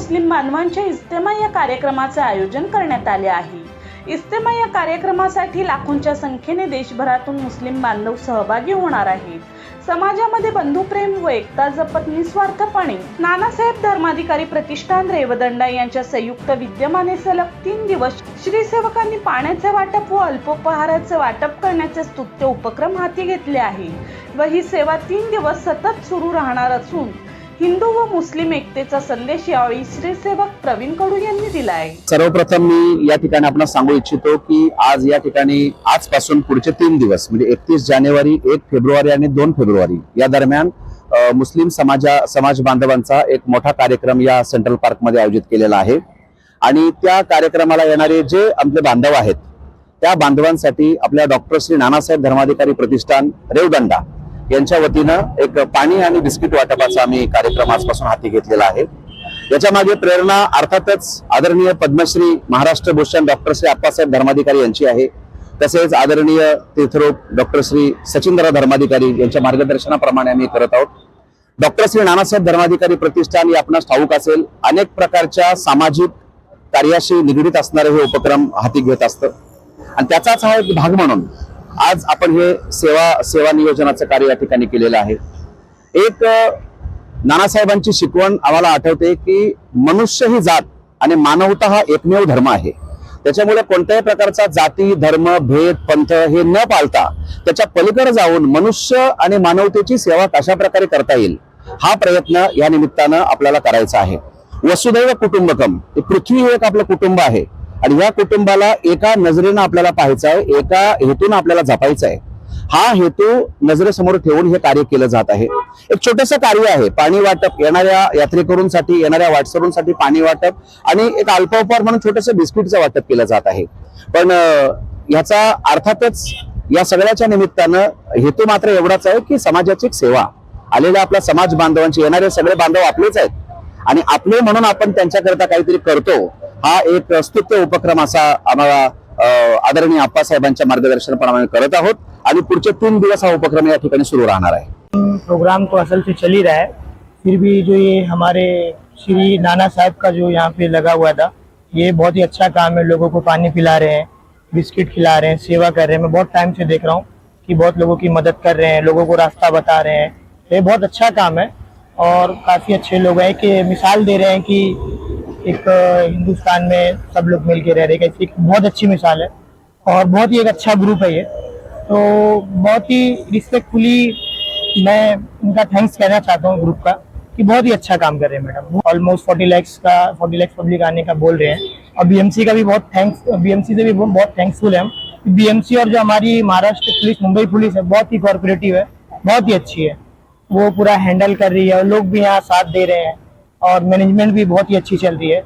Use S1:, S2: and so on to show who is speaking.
S1: मुस्लिम बांधवांच्या इस्तेमा या कार्यक्रमाचे आयोजन करण्यात आले आहे. इस्तेमा या कार्यक्रमासाठी लाखोंच्या संख्येने देशभरातून मुस्लिम बांधव सहभागी होणार आहेत. समाजामध्ये बंधुप्रेम व एकता जपत निस्वार्थपणे नानासाहेब धर्माधिकारी प्रतिष्ठान रेवदंडा यांच्या संयुक्त विद्यमाने सलग तीन दिवस श्री सेवकांनी पाण्याचे वाटप व अल्पोपहाराचे वाटप करण्याचे स्तुत्य उपक्रम हाती घेतले आहे. व ही सेवा तीन दिवस सतत सुरू राहणार असून हिंदू व मुस्लिम एकतेचा संदेश यावेळी श्रीसेवक प्रवीण कडू यांनी दिला आहे
S2: सर्वप्रथम मी या ठिकाणी आपण सांगू इच्छितो की आज या ठिकाणी आजपासून पुढचे तीन दिवस म्हणजे एकतीस जानेवारी एक फेब्रुवारी आणि दोन फेब्रुवारी या दरम्यान मुस्लिम समाजा समाज बांधवांचा एक मोठा कार्यक्रम या सेंट्रल पार्कमध्ये आयोजित केलेला आहे. आणि त्या कार्यक्रमाला येणारे जे आपले बांधव आहेत त्या बांधवांसाठी आपल्या डॉक्टर श्री नानासाहेब धर्माधिकारी प्रतिष्ठान रेवदंडा यांच्या वतीनं एक पाणी आणि बिस्किट वाटपाचा आम्ही कार्यक्रम आजपासून हाती घेतलेला आहे. याच्या मागे प्रेरणा अर्थातच आदरणीय पद्मश्री महाराष्ट्र भूषण डॉक्टर श्री आप्पासाहेब धर्माधिकारी यांची आहे. तसेच आदरणीय तीर्थरूप डॉक्टर श्री सचिंद्र धर्माधिकारी यांच्या मार्गदर्शनाप्रमाणे आम्ही करत आहोत. डॉक्टर श्री नानासाहेब धर्माधिकारी प्रतिष्ठान हे आपणास ठाऊक असेल अनेक प्रकारच्या सामाजिक कार्याशी निगडीत असणारे हे उपक्रम हाती घेत असतं. आणि त्याचाच हा एक भाग म्हणून आज आपण हे सेवा सेवा नियोजनाचं कार्य या ठिकाणी केलेलं आहे. एक नानासाहेबांची शिकवण आम्हाला आठवते की मनुष्य ही जात आणि मानवता हा एकमेव धर्म आहे. त्याच्यामुळे कोणत्याही प्रकारचा जाती धर्म भेद पंथ हे न पाळता त्याच्या पलीकडे जाऊन मनुष्य आणि मानवतेची सेवा कशा प्रकारे करता येईल हा प्रयत्न या निमित्तानं आपल्याला करायचा आहे. वसुदैव कुटुंबकम पृथ्वी हे एक आपलं कुटुंब आहे. आणि या कुटुंबाला एका नजरेनं आपल्याला पाहायचं आहे एका हेतून आपल्याला जपायचं आहे. हा हेतू नजरेसमोर ठेवून हे कार्य केलं जात आहे. एक छोटस कार्य आहे पाणी वाटप. येणाऱ्या यात्रेकरूंसाठी येणाऱ्या वाटसरूंसाठी पाणी वाटप आणि एक अल्पोपहार म्हणून छोटस बिस्किटचं वाटप केलं जात आहे. पण ह्याचा अर्थातच या सगळ्याच्या निमित्तानं हेतू मात्र एवढाच आहे की समाजाची एक सेवा. आलेल्या आपल्या समाज बांधवांची येणारे सगळे बांधव आपलेच आहेत. आणि आपले म्हणून आपण त्यांच्याकरता काहीतरी करतो हा एक स्तुत्य उपक्रम आदरणीय आप्पासाहेबांच्या मार्गदर्शनाप्रमाणे करत आहोत. आणि पुढचे तीन दिवस हा उपक्रम सुरू आहे.
S3: प्रोग्राम तो असल से चल ही रहा है। फिर भी जो ये हमारे श्री नाना साहब का जो यहाँ पे लगा हुआ था, ये बहुत ही अच्छा काम है। लोगों को पानी पिला रहे हैं, बिस्किट खिला रहे हैं, सेवा कर रहे हैं। मैं बहुत टाइम से देख रहा हूँ कि बहुत लोगों की मदद कर रहे हैं, लोगों को रास्ता बता रहे हैं। ये बहुत अच्छा काम है और काफ़ी अच्छे लोग हैं कि मिसाल दे रहे हैं कि एक हिंदुस्तान में सब लोग मिल के रह रहे हैं। एक बहुत अच्छी मिसाल है और बहुत ही एक अच्छा ग्रुप है ये। तो बहुत ही रिस्पेक्टफुली मैं उनका थैंक्स कहना चाहता हूँ ग्रुप का कि बहुत ही अच्छा काम कर रहे हैं मैडम। ऑलमोस्ट फोर्टी लैक्स का फोर्टी लैक्स पब्लिक आने का बोल रहे हैं। और बीएमसी का भी बहुत थैंक्स बीएमसी से भी बहुत- थैंक्सफुल है हम। बीएमसी और जो हमारी महाराष्ट्र पुलिस, मुंबई पुलिस है, बहुत ही कॉर्पोरेटिव है, बहुत ही अच्छी है। वो पूरा हैंडल कर रही है और लोग भी यहाँ साथ दे रहे हैं। और मैनेजमेंट भी बहुत ही अच्छी चल रही है।